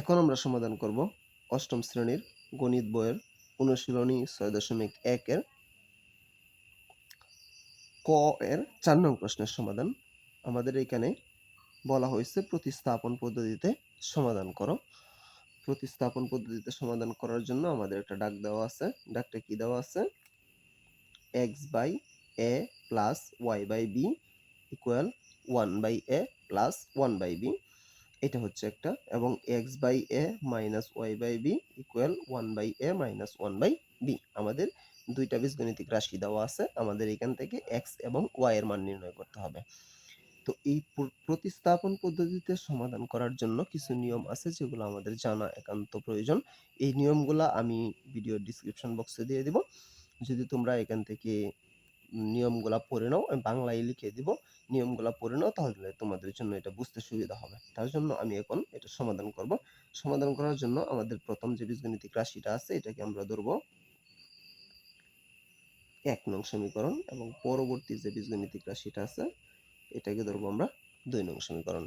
এখন আমরা সমাধান করব অষ্টম শ্রেণির গণিত বইয়ের অনুশীলনী ছয় দশমিক একের ক এর চার নং প্রশ্নের সমাধান। আমাদের এখানে বলা হয়েছে প্রতিস্থাপন পদ্ধতিতে সমাধান করো। প্রতিস্থাপন পদ্ধতিতে সমাধান করার জন্য আমাদের একটা ডাক দেওয়া আছে। ডাকটা কি দেওয়া আছে? X by a plus y by b equal one by a plus one by b এটা হচ্ছে একটা, এবং x by a minus y by b equal one by a minus one by b আমাদের দুইটা বীজগণিতিক রাশি দেওয়া আছে, আমাদের এখান থেকে এক্স এবং ওয়াই এর মান নির্ণয় করতে হবে। তো এই প্রতিস্থাপন পদ্ধতিতে সমাধান করার জন্য কিছু নিয়ম আছে, যেগুলো আমাদের জানা একান্ত প্রয়োজন। এই নিয়মগুলা আমি ভিডিও ডিসক্রিপশন বক্সে দিয়ে দিব। যদি তোমরা এখান থেকে নিয়মগুলা পড়ে নাও, আমি বাংলায় লিখে দিব, নিয়মগুলা পড়ে নাও, তাহলে তোমাদের জন্য এটা বুঝতে সুবিধা হবে। তার জন্য আমি এখন এটা সমাধান করব। সমাধান করার জন্য আমাদের প্রথম যে বীজগণিতিক রাশিটা আছে, এটাকে আমরা ধরবো এক নং সমীকরণ এবং পরবর্তী যে বীজগণিতিক রাশিটা আছে, এটাকে ধরবো আমরা দুই নং সমীকরণ।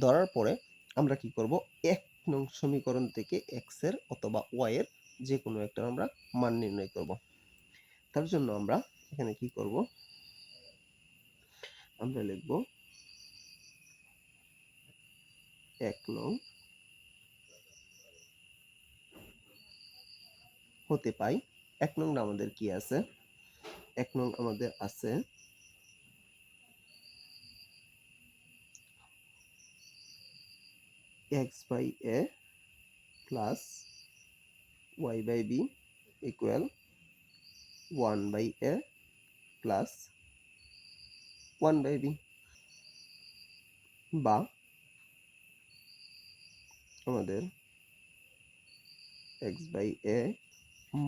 ধরার পরে আমরা কি করব? এক নং সমীকরণ থেকে এক্সের অথবা ওয়াই এর যে কোনো একটা আমরা মান নির্ণয় করব। তার জন্য আমরা এখানে কি করব? আমরা লিখব এক নং হতে পাই। এক নং আমাদের কি আছে? এক নং আমাদের আছে x by a plus y by b equal one by a plus one by b বা আমাদের x by a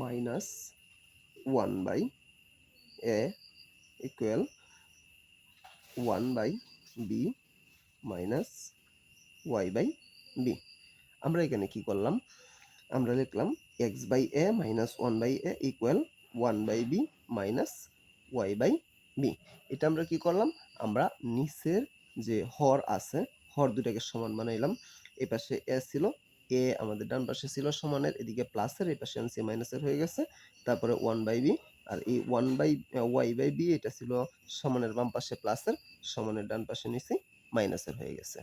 minus one by a equal one by b minus y by b. আমরা এখানে কি করলাম? আমরা লিখলাম x by a minus one by a equal one by b minus y by b এটা আমরা কি করলাম? আমরা নিচের যে হর আছে, হর দুটাকে সমান বানাইলাম। এই পাশে এ ছিল এ আমাদের ডান পাশে ছিল সমানের, এদিকে প্লাসের এই পাশে আনছি মাইনাসের হয়ে গেছে। তারপরে ওয়ান বাই বি আর এই one by y by b এটা ছিল সমানের বাম পাশে প্লাসের সমানের ডান পাশে নিচে মাইনাসের হয়ে গেছে।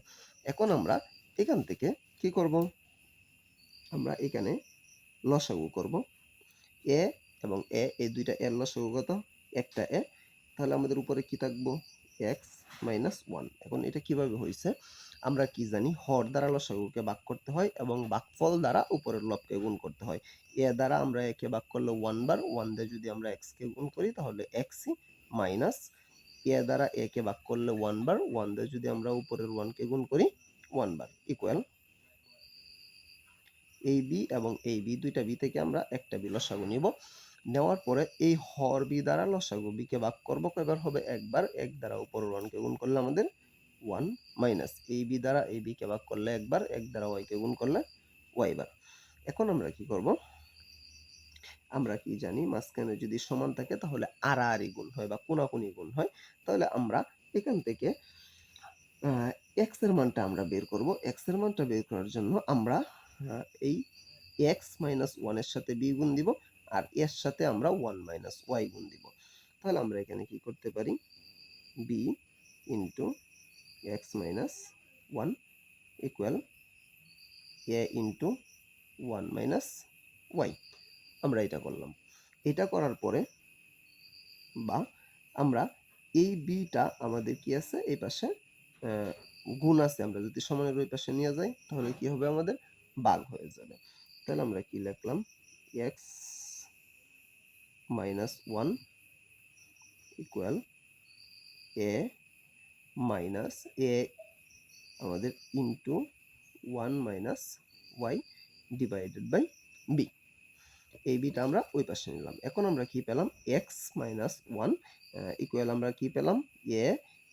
এখন আমরা এখান থেকে কি করব? আমরা এখানে লসাগু করব। এ এবং এ এই দুইটা এর লসাগু কত? একটা এ, তাহলে আমাদের উপরে কি থাকব? X minus one. এখন এটা কীভাবে হয়েছে আমরা কি জানি, হর দ্বারা লসাগুকে ভাগ করতে হয় এবং ভাগফল দ্বারা উপরের লবকে গুণ করতে হয়। এ দ্বারা আমরা একে ভাগ করলে ওয়ান বার, ওয়ান দিয়ে যদি আমরা এক্স কে গুণ করি, তাহলে এক্সই মাইনাস এ দ্বারা এ কে ভাগ করলে ওয়ান বার, ওয়ান দিয়ে যদি আমরা উপরের ওয়ানকে গুণ করি, ওয়ান বার। ইকুয়াল এই বি এবং এই বি দুইটা বি থেকে আমরা একটা বি লসাগু নিব। নেওয়ার পরে এই হর বি দ্বারা লসাগু, বি কে ভাগ করব কয়বার হবে? একবার, এক দ্বারা উপরের ওয়ানকে গুণ করলে আমাদের ওয়ান মাইনাস। এই বি দ্বারা এই বি কে ভাগ করলে একবার, এক দ্বারা ওয়াই কে গুণ করলে ওয়াই বার। এখন আমরা কি করব? আমরা কি জানি মাঝখানে যদি সমান থাকে তাহলে আর আড়াআড়ি গুণ হয় বা কোনাকুনি গুণ হয়। তাহলে আমরা এখান থেকে এক্সের মানটা আমরা বের করব। এক্সের মানটা বের করার জন্য আমরা এই এক্স মাইনাস ওয়ানের সাথে বি গুণ দিব। আর এর সাথে আমরা ওয়ান মাইনাস ওয়াই গুণ দিব। তাহলে আমরা এখানে কি করতে পারি? B into x minus one equal a into one minus y আমরা এটা করলাম। এটা করার পরে বা আমরা এই বিটা আমাদের কি আছে? এই পাশে গুণ আছে। আমরা যদি সমানের ওই পাশে নিয়ে যাই, তাহলে কি হবে আমাদের? বাঘ হয়ে যাবে। তাহলে আমরা কি লিখলাম? X minus one equal a minus a আমাদের into one minus y divided by b এই বিটা আমরা ওই পাশে নিলাম। এখন আমরা কি পেলাম? এক্স মাইনাস ওয়ান ইকুয়াল আমরা কি পেলাম? A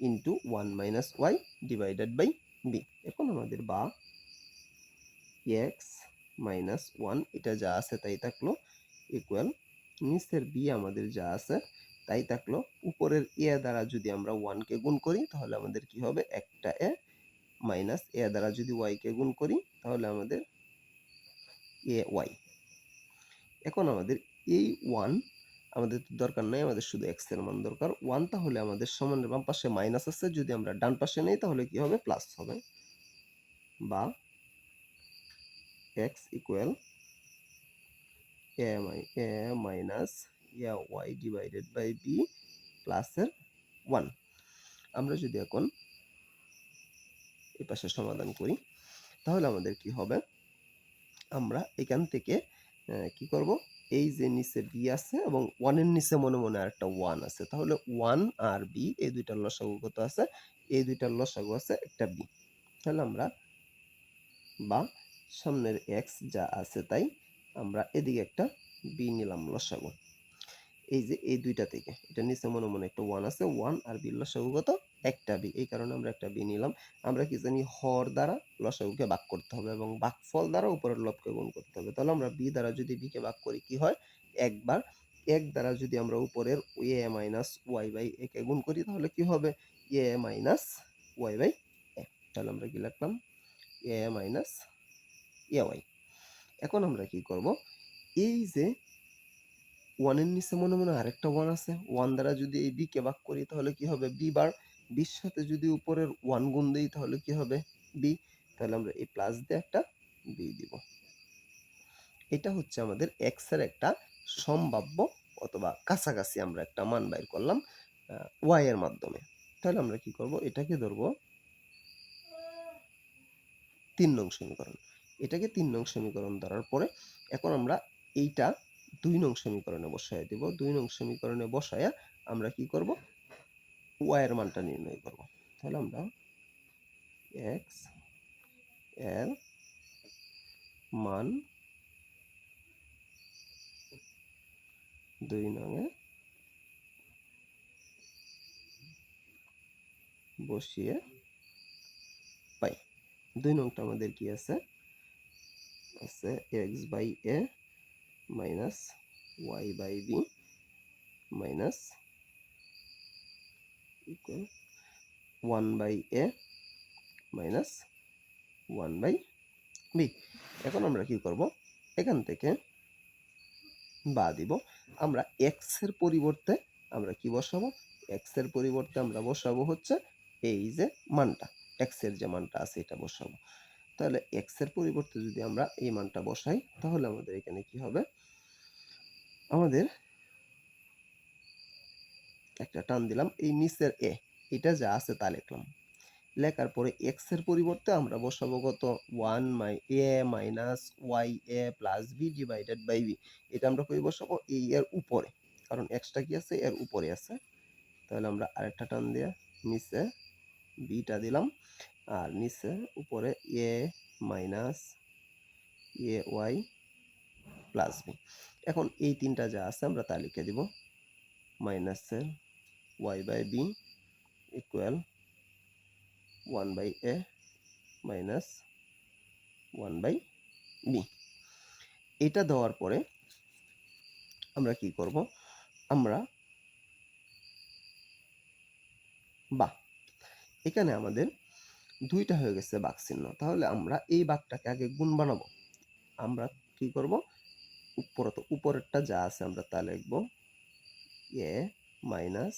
into one minus y divided by b এখন আমাদের বা এক্স মাইনাস ওয়ান এটা যা আছে তাই থাকল ইকুয়াল নিচের বি আমাদের যা আছে, তাই থাকল। উপরের এ দ্বারা যদি আমরা ওয়ানকে গুণ করি, তাহলে আমাদের কি হবে? একটা এ মাইনাস এ দ্বারা যদি ওয়াইকে গুণ করি, তাহলে আমাদের এ ওয়াই এখন আমাদের এই ওয়ান আমাদের দরকার নাই, আমাদের শুধু এক্সের মান দরকার। ওয়ান তাহলে আমাদের সমানের বাম পাশে মাইনাস আছে, যদি আমরা ডান পাশে নেই, তাহলে কি হবে? প্লাস হবে। বা x equal a my a minus a y divided by b প্লাসের ওয়ান আমরা যদি এখন এই পাশে সমাধান করি, তাহলে আমাদের কি হবে? আমরা এখান থেকে কি করব? এই যে নিচে বি আছে এবং ওয়ানের নিচে মনে মনে আরেকটা ওয়ান আছে। তাহলে ওয়ান আর বি এই দুইটার লসাগু কত আছে? এই দুইটার লসাগু আছে একটা বি তাহলে আমরা বা সামনের এক্স যা আছে তাই আমরা এদিকে একটা বি নিলাম লসাগু। এই যে এই দুইটা থেকে, এটা নিচে মনে মনে একটা ওয়ান আছে ওয়ান আর বি লসাগু কত? একটা বি এই কারণে আমরা একটা বি নিলাম। আমরা কি জানি হর দ্বারা লসাগুকে ভাগ করতে হবে এবং ভাগফল দ্বারা উপরের লবকে গুণ করতে হবে। তাহলে আমরা বি দ্বারা যদি বি কে ভাগ করি, কি হয়? একবার এক দ্বারা যদি আমরা উপরের a minus y by a কে গুণ করি, তাহলে কি হবে? A minus y by a তাহলে আমরা কি লিখলাম? এ মাইনাস এ ওয়াই এখন আমরা কি করব? এই যে ওয়ানের নিচে মনে মনে আরেকটা ওয়ান আছে। ওয়ান দ্বারা যদি এই বি কে ভাগ করি তাহলে কি হবে? বি বার বির সাথে যদি উপরের ওয়ান গুণ দিই তাহলে কি হবে? বি তাহলে আমরা এই প্লাস দিয়ে একটা বি দিব। এটা হচ্ছে আমাদের এক্সের একটা সম্ভাব্য অথবা কাছাকাছি আমরা একটা মান বাইর করলাম ওয়াই এর মাধ্যমে। তাহলে আমরা কি করব? এটাকে ধরবো তিন নং সমীকরণ। এটাকে তিন নং সমীকরণ ধরার পরে এখন আমরা এইটা দুই নং সমীকরণে বসায় দিব। দুই নং সমীকরণে বসায়া আমরা কি করব? ওয়াই এর মানটা নির্ণয় করব। তাহলে আমরা এক্সের মান দুই নঙে বসিয়ে পাই। দুই নংটা আমাদের কি আছে? আছে x by a minus y by b minus equal one by a minus one by b এখন আমরা কি করব? এখান থেকে বা দিব। আমরা এক্সের পরিবর্তে আমরা কি বসাবো? এক্সের পরিবর্তে আমরা বসাবো হচ্ছে এই যে মানটা। এক্সের যে মানটা আছে, এটা বসাবো। তাহলে এক্সের পরিবর্তে যদি আমরা এই মানটা বসাই, তাহলে আমাদের এখানে কি হবে? আমাদের একটা টান দিলাম, এই নিচের এ এটা যা আছে তা লিখলাম। লেখার পরে এক্সের পরিবর্তে আমরা বসাবো কত? One my a minus y a plus b divided by b এটা আমরা কই বসাবো? এই এর উপরে। কারণ এক্সটা কি আছে? এর উপরে আছে। তাহলে আমরা আরেকটা টান দিয়ে নিচে বিটা দিলাম। আর নিচে উপরে a minus a y plus b. এখন এই তিনটা যা আছে আমরা তা লিখে দিব। মাইনাসের y by b equal one by a minus one by b. এটা দেওয়ার পরে আমরা কি করব? আমরা বা, এখানে আমাদের দুইটা হয়ে গেছে বাক চিহ্ন। তাহলে আমরা এই বাঘটাকে আগে গুণ বানাবো। আমরা কি করব? তো উপরেরটা যা আছে আমরা তা লিখব a minus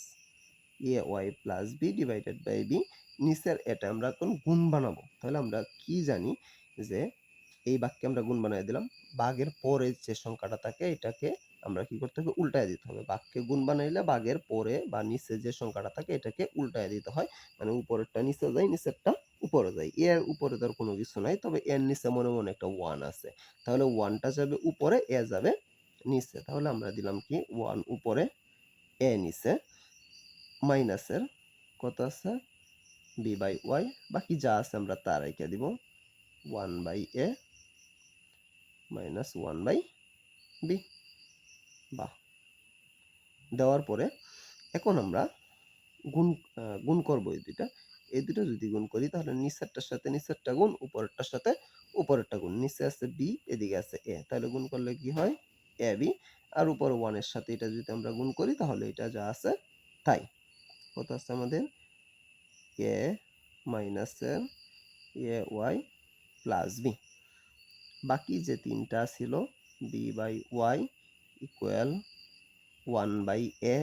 a y plus b divided by b নিচের এটা আমরা এখন গুণ বানাবো। তাহলে আমরা কি জানি যে এই বাক্যে আমরা গুণ বানিয়ে দিলাম। বাঘের পরে যে সংখ্যাটা থাকে এটাকে আমরা কি করতে হবে? উল্টায় দিতে হবে। বাঘকে গুণ বানাইলে বাঘের পরে বা নিচে যে সংখ্যাটা থাকে এটাকে উল্টায় দিতে হয়। মানে উপরেরটা নিচে যায়, নিচেরটা উপরে যায়। এর উপরে তার কোনো কিছু নাই, তবে এর নিচে মনে মনে একটা ওয়ান আছে। তাহলে ওয়ানটা যাবে উপরে, এ যাবে নিচে। তাহলে আমরা দিলাম কি? ওয়ান উপরে, এ নিচে। মাইনাসের কত আছে? বি বাই ওয়াই বাকি যা আছে আমরা তা রেখে দিব। One by a minus one by b বাহ! দেওয়ার পরে এখন আমরা গুণ গুণ করব এই দুইটা। এই দুটো যদি গুণ করি, তাহলে নিচেরটার সাথে নিচেরটা গুণ, উপরেরটার সাথে উপরেরটা গুণ। নিচে আছে বি এদিকে আছে এ তাহলে গুণ করলে কি হয়? এ বি আর উপরে ওয়ানের সাথে এটা যদি আমরা গুণ করি, তাহলে এটা যা আছে, তাই। কত আছে আমাদের? এ মাইনাসের এ ওয়াই প্লাস বি বাকি যে তিনটা ছিল b by y equal one by a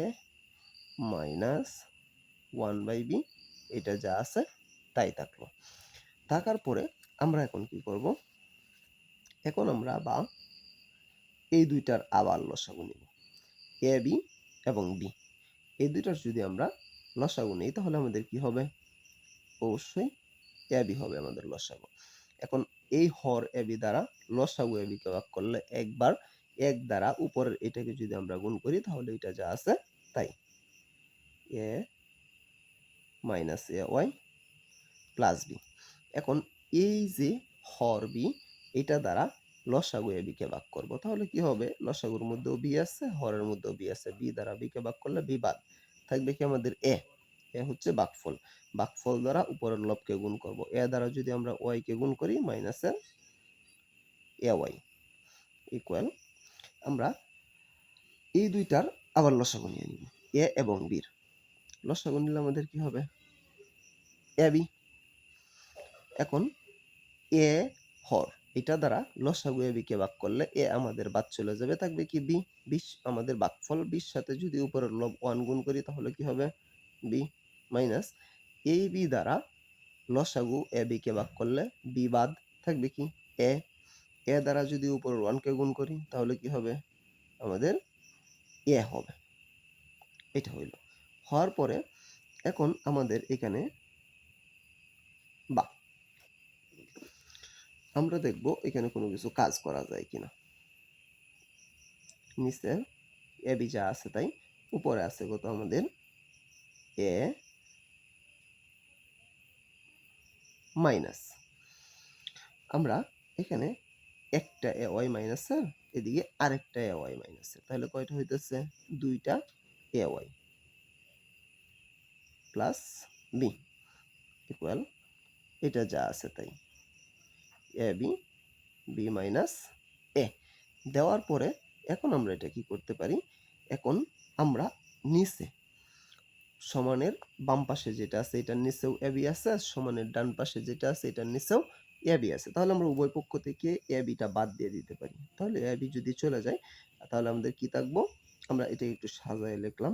minus one by b এটা যা আছে তাই থাকল। থাকার পরে আমরা এখন কি করব? এখন আমরা বা এই দুইটার আবার লসাগু নিব। এ, বি এবং বি এই দুইটার যদি আমরা লসাগু নিই, তাহলে আমাদের কি হবে? অবশ্যই এ, বি হবে আমাদের লসাগু। এখন এই হর এ, বি দ্বারা লসাগু এ বিকে ভাগ করলে একবার এক দ্বারা উপরের এটাকে যদি আমরা গুণ করি, তাহলে এটা যা আছে তাই। A minus a y plus b এখন এই যে হর বি এটা দ্বারা লসাগু এ বিকে ভাগ করব। তাহলে কি হবে? লসাগুর মধ্যেও বি আছে, হরের মধ্যেও বি আছে। বি দ্বারা বিকে ভাগ করলে বি বাদ। থাকবে কি আমাদের এ এ হচ্ছে বাকফল। বাকফল দ্বারা উপরের লবকে গুণ করব। এ দ্বারা যদি আমরা ওয়াই কে গুণ করি মাইনাসের এ ওয়াই ইকুয়াল আমরা এই দুইটার আবার লসাগু নিয়ে নিব। এ এবং বির লসাগু নিলে আমাদের কি হবে? A, b. এখন এ, হর। এটা দ্বারা লসাগু এ বিকে ভাগ করলে এ আমাদের বাদ চলে যাবে। থাকবে কি বি? বিশ, আমাদের বাকফল বিশ সাথে যদি উপরের লব ওয়ান গুণ করি তাহলে কি হবে? বি মাইনাস এই বি দ্বারা লসাগু এ বিকে ভাগ করলে বি বাদ। থাকবে কি? এ। এ দ্বারা যদি উপরের ওয়ানকে গুণ করি তাহলে কি হবে? আমাদের এ হবে। এটা হইল। হওয়ার পরে এখন আমাদের এখানে বা আমরা দেখব এখানে কোনো কিছু কাজ করা যায় কিনা। নিচে এ বি যা আছে তাই, উপরে আছে কত আমাদের? A minus. আমরা এখানে একটা এ ওয়াই মাইনাসের, এদিকে আরেকটা এ ওয়াই মাইনাসের। তাহলে কয়টা হইতেছে? দুইটা a y. Plus b equal এটা যা আছে তাই। A b b minus a দেওয়ার পরে এখন আমরা এটা কি করতে পারি? এখন আমরা নিচে সমানের বাম পাশে যেটা আছে এটার নিচেও এ এবি আছে, আর সমানের ডান পাশে যেটা আছে এটার নিচেও এ এবি আছে। তাহলে আমরা উভয় পক্ষ থেকে এ এবিটা বাদ দিয়ে দিতে পারি। তাহলে এ এবি যদি চলে যায়, তাহলে আমাদের কি থাকব? আমরা এটা একটু সাজায় লিখলাম।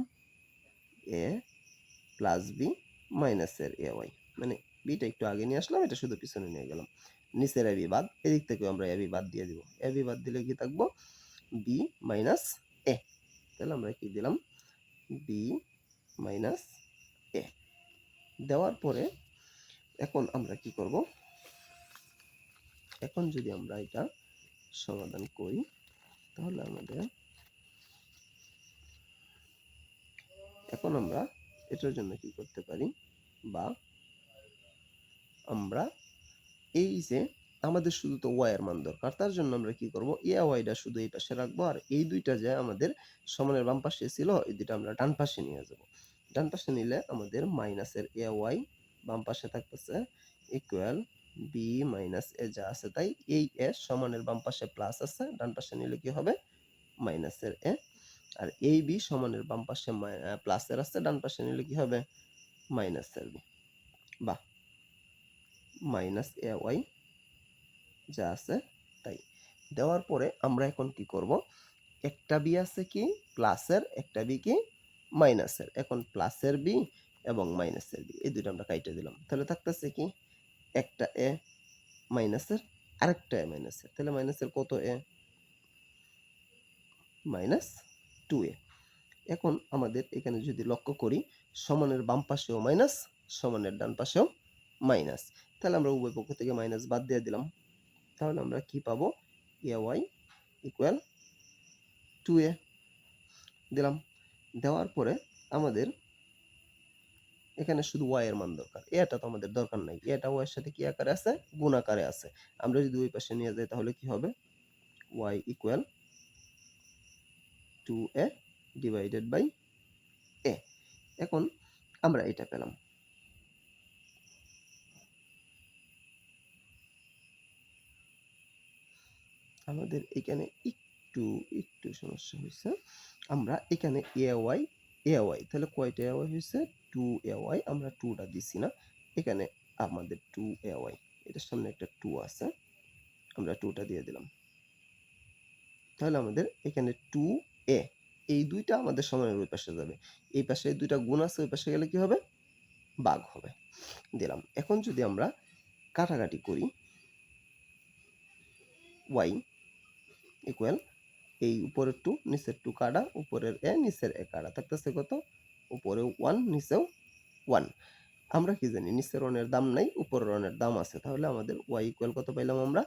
এ প্লাস বি মাইনাসের এ ওয়াই মানে বিটা একটু আগে নিয়ে আসলাম, এটা শুধু পিছনে নিয়ে গেলাম। নিচের এবি বাদ, এদিক থেকে আমরা এবি বাদ দিয়ে দিব। এবি বাদ দিলে কি থাকব? বি মাইনাস এ তাহলে আমরা কি দিলাম? বি মাইনাস এ দেওয়ার পরে এখন আমরা কি করব? এখন যদি আমরা এটা সমাধান করি, তাহলে আমাদের এখন আমরা এটার জন্য কি করতে পারি? বা আমরা এই যে আমাদের শুধু তো ওয়াইয়ের মান দরকার, তার জন্য আমরা কি করব? এ ওয়াইটা শুধু এই পাশে রাখব আর এই দুইটা যে আমাদের সমানের বাম পাশে ছিল, এই দুইটা আমরা ডান পাশে নিয়ে যাব। ডান পাশে নিলে আমাদের মাইনাসের এ ওয়াই বাম পাশে থাকতেছে ইকুয়াল বি মাইনাস এ যা আছে তাই এই এ সমানের বাম পাশে প্লাস আছে, ডান পাশে নিলে কি হবে? মাইনাসের এ আর এই বি সমানের বাম পাশে প্লাসের আছে, ডান পাশে নিলে কি হবে? মাইনাসের বি বা মাইনাস এ ওয়াই যা আছে তাই। দেওয়ার পরে আমরা এখন কি করব? একটা বি আছে কি? প্লাসের একটা বি কি? মাইনাসের এখন প্লাসের বি এবং মাইনাসের বি এই দুটো আমরা কাইটে দিলাম। তাহলে থাকতেছে কি? একটা এ মাইনাসের আরেকটা এ মাইনাসের তাহলে মাইনাসের কত এ মাইনাস টু এ এখন আমাদের এখানে যদি লক্ষ্য করি, সমানের বাম পাশেও মাইনাস সমানের ডান পাশেও মাইনাস তাহলে আমরা উভয় পক্ষ থেকে মাইনাস বাদ দিয়ে দিলাম। তাহলে আমরা কি পাবো? A y equal two a দিলাম। দেওয়ার পরে আমাদের এখানে শুধু ওয়াই এর মান দরকার। এটা তো আমাদের দরকার নাই। এটা ওয়াই এর সাথে কি আকারে আছে? গুণ আকারে আছে। আমরা যদি ওই পাশে নিয়ে যাই তাহলে কি হবে? Y equal two a divided by a এখন আমরা এটা পেলাম। আমাদের এখানে একটু একটু সমস্যা হয়েছে। আমরা এখানে এ ওয়াই এ ওয়াই তাহলে কয়টা এ ওয়াই হয়েছে? টু এ ওয়াই আমরা টুটা দিছি না। এখানে আমাদের টু এ ওয়াই এটার সামনে একটা টু আছে। আমরা টুটা দিয়ে দিলাম। তাহলে আমাদের এখানে টু এ এই দুইটা আমাদের সমানের ওই পাশে যাবে। এই পাশে এই দুইটা গুণ আছে, ওই পাশে গেলে কি হবে? বাঘ হবে। দিলাম। এখন যদি আমরা কাটাকাটি করি ওয়াই ইকুয়াল এই উপরের টু নিচের টু কাটা, উপরের এ নিচের এ কাটা। থাকতেছে কত? উপরে ওয়ান নিচেও ওয়ান আমরা কি জানি, নিচের ওয়ানের দাম নাই, উপরের ওয়ানের দাম আছে। তাহলে আমাদের ওয়াই ইকুয়াল কত পেলাম আমরা?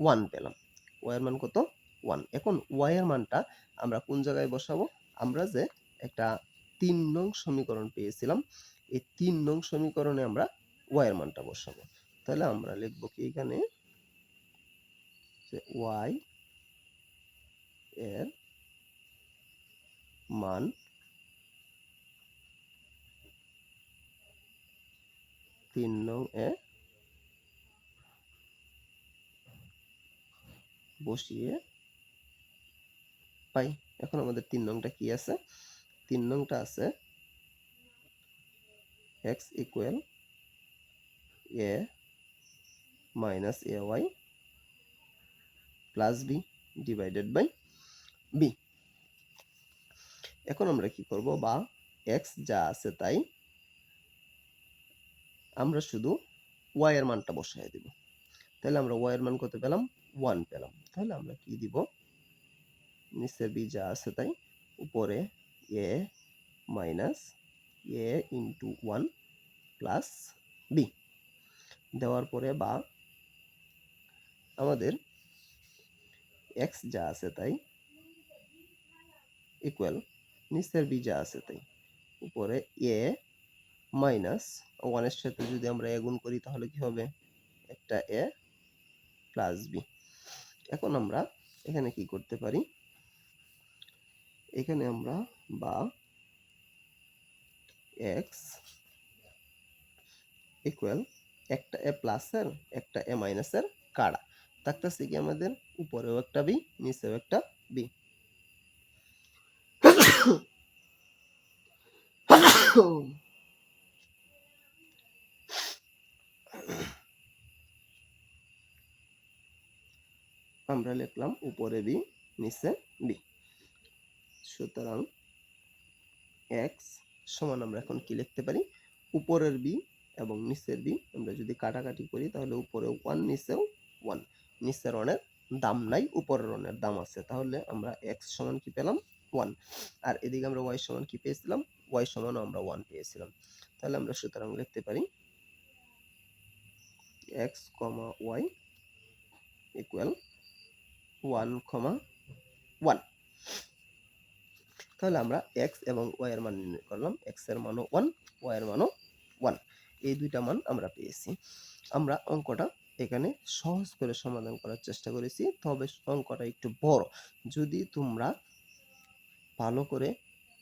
ওয়ান পেলাম। ওয়াইয়ের মান কত? ওয়ান এখন ওয়াইয়ের মানটা আমরা কোন জায়গায় বসাবো? আমরা যে একটা তিন নং সমীকরণ পেয়েছিলাম, এই তিন নং সমীকরণে আমরা ওয়াইয়ের মানটা বসাবো। তাহলে আমরা লিখব কি এখানে? যে ওয়াই এর মান তিন নং এ বসিয়ে পাই। এখন আমাদের তিন নংটা কি আছে? তিন নংটা আছে x equal a minus a y plus b divided by b এখন আমরা কি করব? বা এক্স যা আছে তাই আমরা শুধু ওয়াই এর মানটা বসাই দিব। তাহলে আমরা ওয়াই এর মান কত পেলাম? ওয়ান পেলাম। তাহলে আমরা কি দিব? নিচে বি যা আছে তাই উপরে a minus a into one plus b দেওয়ার পরে বা আমাদের এক্স যা আছে তাই ইকুয়াল নিচের বি যা আছে তাই। উপরে এ মাইনাস ওয়ানের সাথে যদি আমরা এ গুণ করি তাহলে কি হবে? একটা এ প্লাস বি এখন আমরা এখানে কি করতে পারি? এখানে আমরা বা এক্স ইকুয়াল একটা এ প্লাসের একটা এ মাইনাসের কাড়া। থাকতেছে কি আমাদের? উপরেও একটা বি নিচেও একটা বি আমরা লিখলাম উপরে বি নিচে বি সুতরাং এক্স সমান আমরা এখন কি লিখতে পারি? উপরের বি এবং নিচের বি আমরা যদি কাটাকাটি করি, তাহলে উপরে ওয়ান নিচেও ওয়ান নিচের অনের দাম নাই, উপরের অনের দাম আছে। তাহলে আমরা এক্স সমান কি পেলাম? ওয়ান আর এদিকে আমরা ওয়াই সমান কি পেয়েছিলাম? ওয়াই সমানও আমরা ওয়ান পেয়েছিলাম। তাহলে আমরা সুতরাং লিখতে পারি x comma y equal one comma one তাহলে আমরা এক্স এবং ওয়াই এর মান নির্ণয় করলাম। এক্সের মানও ওয়ান ওয়াই এর মানও ওয়ান এই দুইটা মান আমরা পেয়েছি। আমরা অঙ্কটা এখানে সহজ করে সমাধান করার চেষ্টা করেছি। তবে অঙ্কটা একটু বড়। যদি তোমরা ভালো করে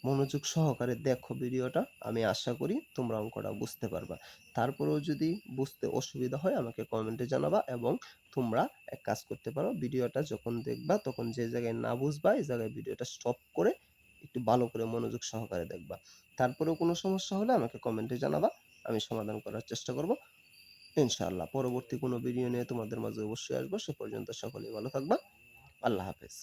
মনোযোগ সহকারে দেখো ভিডিওটা, আমি আশা করি তোমরা অঙ্কটা বুঝতে পারবা। তারপরেও যদি বুঝতে অসুবিধা হয়, আমাকে কমেন্টে জানাবা এবং তোমরা এক কাজ করতে পারো, ভিডিওটা যখন দেখবা তখন যে জায়গায় না বুঝবা, এই জায়গায় ভিডিওটা স্টপ করে একটু ভালো করে মনোযোগ সহকারে দেখবা। তারপরেও কোনো সমস্যা হলে আমাকে কমেন্টে জানাবা, আমি সমাধান করার চেষ্টা করব। ইনশাআল্লাহ, পরবর্তী কোনো ভিডিও নিয়ে তোমাদের মাঝে অবশ্যই আসব, সে পর্যন্ত সকলেই ভালো থাকবা। আল্লাহ হাফেজ।